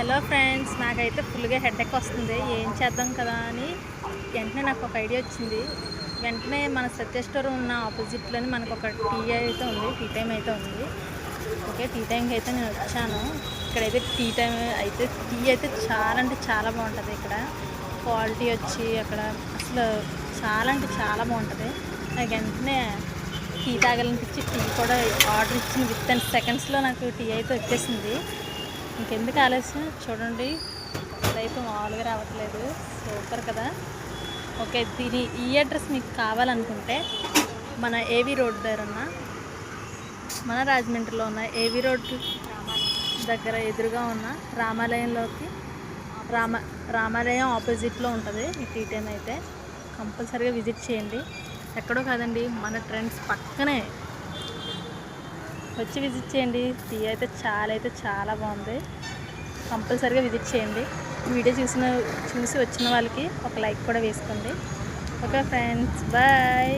Hello friends నాకైతే ఫుల్గా headache వస్తుంది. ఏం చేద్దాం కదా అని వెంటనే నాకు ఒక ఐడియా వచ్చింది. వెంటనే మన సత్య స్టోర్ ఉన్న ఆపోజిట్లోని మనకు ఒక టీ అయితే ఉంది టీ టైం అయితే ఉంది. ఓకే టీ టైంకి అయితే నేను వచ్చాను. ఇక్కడైతే టీ టైం అయితే టీ అయితే చాలా అంటే చాలా బాగుంటుంది ఇక్కడ. క్వాలిటీ వచ్చి అక్కడ అసలు చాలా అంటే చాలా బాగుంటుంది. నాకు వెంటనే టీ తాగాలనిపించి టీ కూడా ఆర్డర్ ఇచ్చిన విత్ అండ్ సెకండ్స్లో నాకు టీ అయితే వచ్చేసింది. ఇంకెందుకు ఆలస్యం? చూడండి. అయితే మామూలుగా రావట్లేదు. సూపర్ కదా. ఓకే దీని ఈ అడ్రస్ మీకు కావాలనుకుంటే మన ఏవి రోడ్ దగ్గర ఉన్న మన రాజమండ్రిలో ఉన్న ఏవి రోడ్ దగ్గర ఎదురుగా ఉన్న రామాలయంలోకి రామ రామాలయం ఆపోజిట్లో ఉంటుంది. ఈ టీ టైం అయితే కంపల్సరీగా విజిట్ చేయండి. ఎక్కడో కాదండి మన ట్రెండ్స్ పక్కనే వచ్చి విజిట్ చేయండి. టీ అయితే చాలా అయితే చాలా బాగుంది. కంపల్సరీగా విజిట్ చేయండి. వీడియో చూసిన చూసి వచ్చిన వాళ్ళకి ఒక లైక్ కూడా వేసుకోండి. Okay friends bye